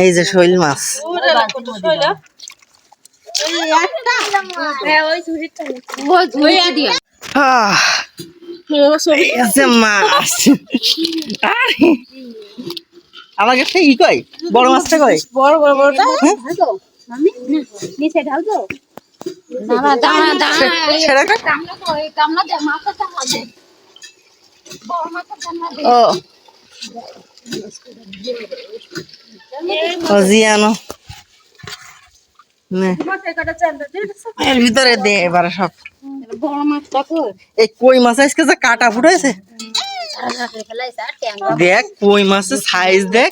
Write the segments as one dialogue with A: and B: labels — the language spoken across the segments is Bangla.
A: এই যে শৈল মাছ। আমাকে ই কই বড় মাছটা কই
B: বড় বড় বড়টা
C: নিচে ঢাল তো
A: ও। এর ভিতরে দে এবারে সব।
C: কই
A: এই কই মাছ? আজকে যে কাটা ফুটাইছে দেখ কই মাছের সাইজ দেখ।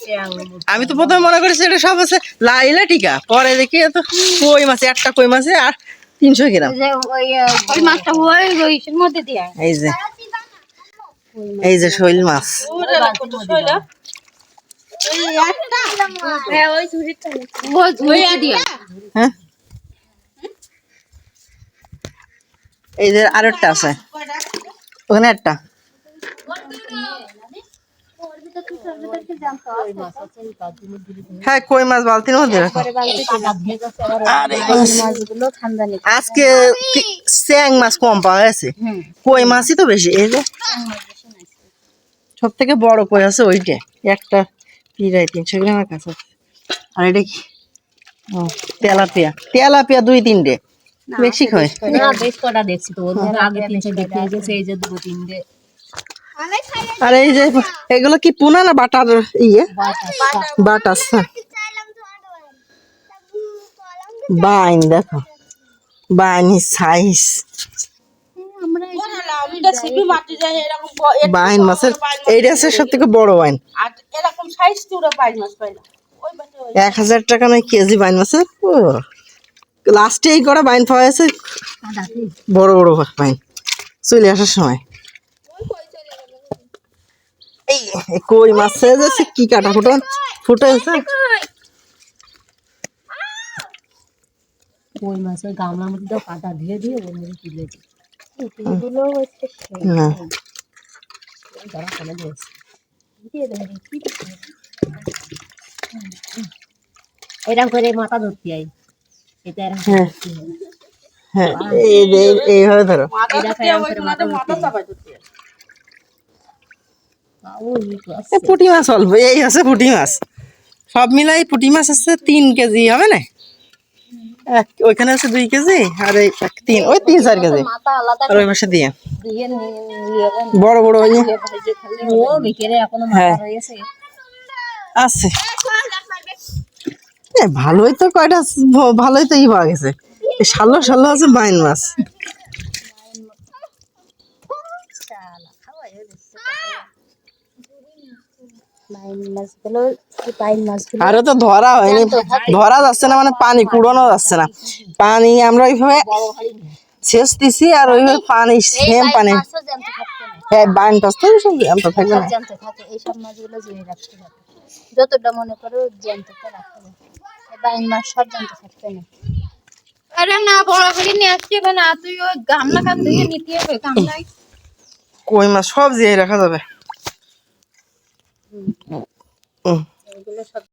A: আমি তো প্রথমে মনে করেছি এটা সব আছে লাইলা টিকা পরে দেখি এত কই মাছ একটা কই মাছে আর তিনশো গ্রাম। এই যে এই যে শৈল মাছ।
C: হ্যাঁ
A: হ্যাঁ? এই যে আরেকটা আছে। ওখানে একটা। হ্যাঁ কই মাছ? বালতির মধ্যে আরে আজকে স্যাং মাছ কম পাওয়া গেছে। কই মাছই তো বেশি এই যে। সব থেকে বড় কই আছে ওইটা? একটা প্রায় তিনশো গ্রামের কাছে আছে। আর এটা কি? ও তেলাপিয়া। তেলাপিয়া দুই তিনটে। বেশি খায়
B: না বেশ কটা দেখছি তো। ওদের আগে তিনটে দেখে গেছে এই যে দুটো তিনটে।
A: আর এই যে এগুলো কি পুনা না বাটার ইয়ে? বাটার হ্যাঁ। বাইন দেখো। বাইন সাইজ
B: ছিপি মাটি যায় এরকম
A: বাইন মাছের এইটা আছে সব থেকে বড় বাইন।
B: আর এরকম সাইজ তুরা পাই মাছ পাই না।
A: এক হাজার টাকা নয় কেজি বাইন মাছের? ও। লাস্টে এই করা বাইন পাওয়া গেছে। বড় বড় বাইন। চলে আসার সময়। এই কই মাছ যাচ্ছে কি কাটা ফুটো? ফুটে আছে?
B: মাছের গামলার মধ্যে কাটা দিয়ে দিয়ে ওর মধ্যে তুলেছি।
A: না
B: এরকম করে মাথা ধরতে আই এটা এরকম করে
A: হ্যাঁ।
B: ধরতে হয়।
A: হ্যাঁ এই এই- এইভাবে ধরো।
B: এরকম হয়।
A: পুঁটি মাছ অল্প এই আছে পুঁটি মাছ। সব মিলাই পুঁটি মাছ আছে তিন কেজি হবে না? এক, ওইখানে আছে দুই কেজি আর এই তিন, ওই তিন, চার কেজি। আর ওই পাশে দিয়ে। বড় বড় ওই হ্যাঁ। আছে। ভালোই তো কয়টা ভালোই তো ই পাওয়া গেছে। শালো শালো আছে, বাইন মাছ। আরও তো ধরা হয়নি। ধরা যাচ্ছে না মানে পানি কুড়ানো যাচ্ছে না। পানি আমরা ওইভাবে শেষ দিছি আর ওইভাবে পানি সেম পানি। হ্যাঁ বাইন তো সব না।
C: এইসব মাছগুলো জুড়ে রাখতে হবে। যতটা মনে করো রাখতে হবে। বাইন মাছ সব থাকবে না আরে না বড় করে নিয়ে না তুই ওই গামলা কান ধুয়ে নিতে হবে গামলায়।
A: কই মাছ সব জিয়ে রাখা যাবে।
C: এগুলো সব